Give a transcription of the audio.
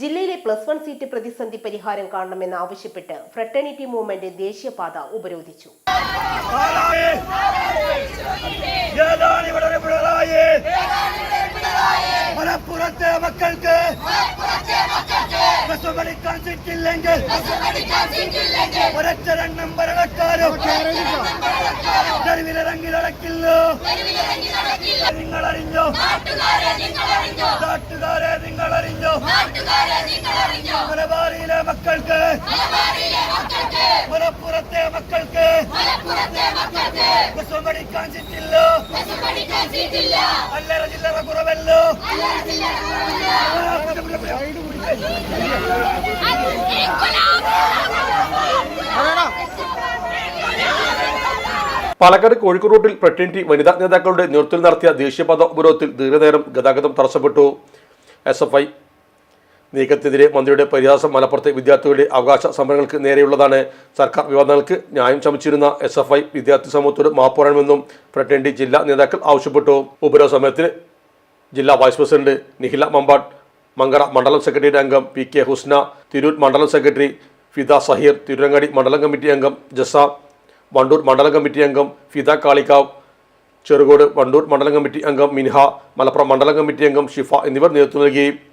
ജില്ലയിലെ plus one seat പ്രതിസന്ധി പരിഹാരം കാണണമെന്ന് ആവശ്യപ്പെട്ട് ഫ്രട്ടേണിറ്റി മൂവ്മെന്റ് ദേശീയപാത ഉപരോധിച്ചു. മലപ്പുറത്തെ മക്കൾക്ക് ബസ് പഠിക്കാൻ സിറ്റില്ലെങ്കിൽ ഒരൊറ്റരെണ്ണം ഭരണക്കാരും തെരുവിലിറങ്ങി നടക്കില്ലോ. നിങ്ങൾ അറിഞ്ഞോ നാട്ടുകാരെ? നിങ്ങൾ അറിഞ്ഞോ മലബാറിയിലെ മക്കൾക്ക് മലപ്പുറത്തെ മക്കൾക്ക് ബസ് പഠിക്കാൻ അല്ലറ ചില്ലറ കുറവല്ലോ. പാലക്കാട് കോഴിക്കോട് റൂട്ടിൽ പ്രട്ടിനിറ്റി വനിതാ നേതാക്കളുടെ നേതൃത്വത്തിൽ നടത്തിയ ദേശീയപാത ഉപരോധത്തിൽ ദീർഘനേരം ഗതാഗതം തടസ്സപ്പെട്ടു. എസ് എഫ് ഐ നീക്കത്തിനെതിരെ മന്ത്രിയുടെ പരിഹാസം മലപ്പുറത്തെ വിദ്യാർത്ഥികളുടെ അവകാശ സമരങ്ങൾക്ക് നേരെയുള്ളതാണ്. സർക്കാർ വിവാദങ്ങൾക്ക് ന്യായം ചമച്ചിരുന്ന എസ് എഫ് ഐ വിദ്യാർത്ഥി സമൂഹത്തോട് മാപ്പ് ഫ്രട്ടേണ്ടി ജില്ലാ നേതാക്കൾ ആവശ്യപ്പെട്ടു. ഉപരോധ സമയത്തിന് ജില്ലാ വൈസ് പ്രസിഡന്റ് നിഹില മമ്പാട്ട് മങ്കറ മണ്ഡലം സെക്രട്ടറി അംഗം പി കെ ഹുസ്ന തിരൂർ മണ്ഡലം സെക്രട്ടറി ഫിദ സഹീർ തിരുരങ്ങാടി മണ്ഡലം കമ്മിറ്റി അംഗം ജസ വണ്ടൂർ മണ്ഡലം കമ്മിറ്റി അംഗം ഫിദ കാളിക്കാവ് ചെറുകോട് വണ്ടൂർ മണ്ഡലം കമ്മിറ്റി അംഗം മിൻഹ മലപ്പുറം മണ്ഡലം കമ്മിറ്റി അംഗം ഷിഫ എന്നിവർ നേതൃത്വം നൽകി.